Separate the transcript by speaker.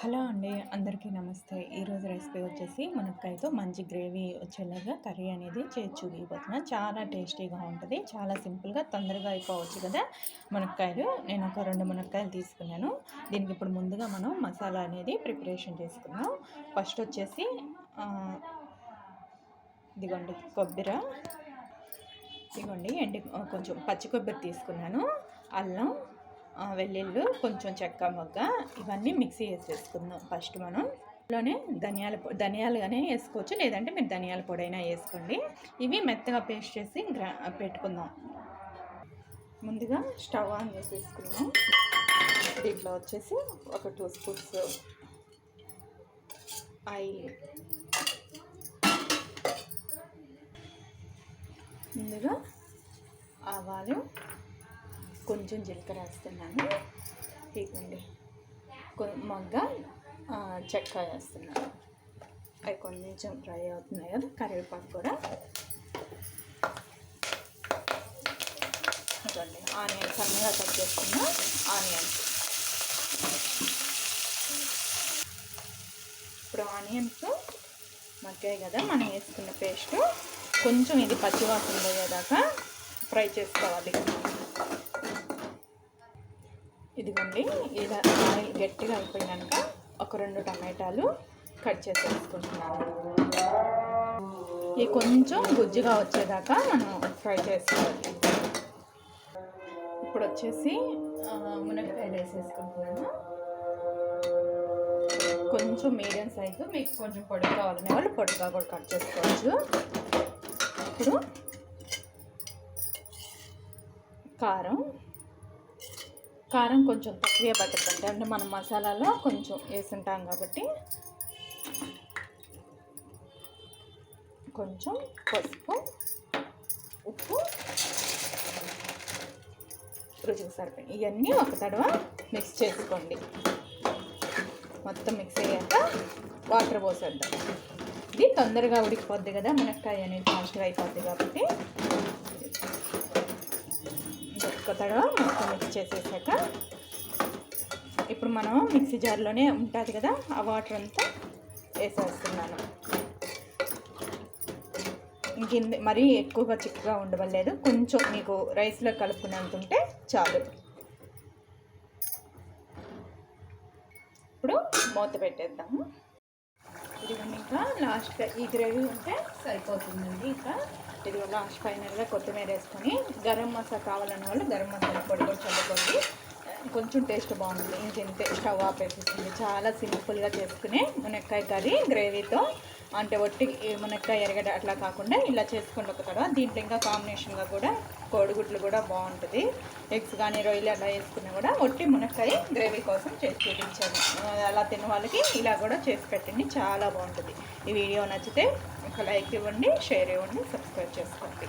Speaker 1: Hello అండి అందరికీ నమస్తే. ఈరోజు రెసిపీ వచ్చేసి మునక్కాయతో మంచి గ్రేవీ వచ్చేలాగా కర్రీ అనేది చేసి చూపిపోతున్నా చాలా టేస్టీగా ఉంటుంది. చాలా సింపుల్గా తొందరగా అయిపోవచ్చు కదా మునక్కాయలు. నేను ఒక రెండు మునక్కాయలు తీసుకున్నాను. దీనికి ఇప్పుడు ముందుగా మనం మసాలా అనేది ప్రిపరేషన్ చేసుకున్నాం ఫస్ట్ వచ్చేసి ఇదిగోండి కొబ్బరి. ఇదిగోండి ఎండి కొంచెం పచ్చి కొబ్బరి తీసుకున్నాను. అల్లం వెల్లుల్లి కొంచెం చెక్క మొగ్గ ఇవన్నీ మిక్సీ వేసేసుకుందాం ఫస్ట్ మనం. లోనే ధనియాల ధనియాలుగానే వేసుకోవచ్చు. లేదంటే మీరు ధనియాల పొడి అయినా వేసుకోండి. ఇవి మెత్తగా పేస్ట్ చేసి గ్రా పెట్టుకుందాం. ముందుగా స్టవ్ ఆన్ చేసేసుకుందాం. దీంట్లో వచ్చేసి ఒక టూ స్పూన్స్ ఆయిల్. ముందుగా ఆవాలు కొంచెం జీలకర్ర వేస్తున్నాను. ఇవ్వండి మొగ్గ చెక్క వేస్తున్నాను. అవి కొంచెం ఫ్రై అవుతున్నాయి కదా కరివేపాకు కూడా. ఇవ్వండి ఆనియన్స్ సన్నగా కట్ చేసుకున్న ఆనియన్స్. ఇప్పుడు ఆనియన్స్ మగ్గాయి కదా మనం వేసుకున్న పేస్ట్. కొంచెం ఇది పచ్చివాసన పోయేదాకా ఫ్రై చేసుకోవాలి. ఇదిగోండి ఇలా ఆయిల్ గట్టిగా అయిపోయినాక ఒక రెండు టమాటాలు కట్ చేసి వేసుకుంటున్నాను. ఇది కొంచెం గుజ్జుగా వచ్చేదాకా మనం ఫ్రై చేసుకోవాలి. ఇప్పుడు వచ్చేసి మునక్కాయలు వేసేసుకుంటున్నాను. కొంచెం మీడియం సైజు మీకు కొంచెం పొడి కావాలనే వాళ్ళు పొడిగా కూడా కట్ చేసుకోవచ్చు. ఇప్పుడు కారం కారం కొంచెం తక్కువే పట్టుకుంటే అంటే మనం మసాలాలో కొంచెం వేసుంటాం కాబట్టి కొంచెం పసుపు ఉప్పు రుచికి సరిపోయి ఇవన్నీ ఒక తడవ మిక్స్ చేసుకోండి. మొత్తం మిక్స్ అయ్యాక వాటర్ పోసేద్దాం. ఇది తొందరగా ఉడికిపోద్ది కదా మునక్కాయ అనేది ఫాస్ట్గా అయిపోద్ది కాబట్టి కొత్తగా మొత్తం మిక్స్ చేసేసాక ఇప్పుడు మనం మిక్సీ జార్లోనే ఉంటుంది కదా ఆ వాటర్ అంతా వేసేస్తున్నాను. ఇంకింది మరీ ఎక్కువగా చిక్కగా ఉండవలేదు కొంచెం మీకు రైస్లో కలుపుకునేంత ఉంటే చాలు. ఇప్పుడు మూత పెట్టేద్దాము. ఇది ఇంకా లాస్ట్ ఈ గ్రేవీ ఉంటే సరిపోతుందండి ఇంకా. ఇది లాస్ట్ ఫైనల్గా కొత్తిమీర వేసుకొని గరం మసాలా కావాలన్న వాళ్ళు గరం మసాలా పొడి కూడా చల్లుకోండి. కొంచెం టేస్ట్ బాగుంటుంది. ఇంకెంతే స్టవ్ ఆపేసేసింది చాలా సింపుల్గా చేసుకునే మునక్కాయ కర్రీ గ్రేవీతో అంటే ఒట్టి మునక్కాయ ఎరగడ అట్లా కాకుండా ఇలా చేసుకుని ఒక తర్వాత. దీంట్లో ఇంకా కాంబినేషన్గా కూడా కోడిగుడ్లు కూడా బాగుంటుంది. ఎగ్స్ కానీ రొయ్యలు అలా వేసుకున్నా కూడా ఒట్టి మునక్కాయ గ్రేవీ కోసం చేసి చూపించాను. అలా తిన్న వాళ్ళకి ఇలా కూడా చేసి పెట్టండి చాలా బాగుంటుంది. ఈ వీడియో నచ్చితే ఒక లైక్ ఇవ్వండి షేర్ ఇవ్వండి సబ్స్క్రైబ్ చేసుకోండి.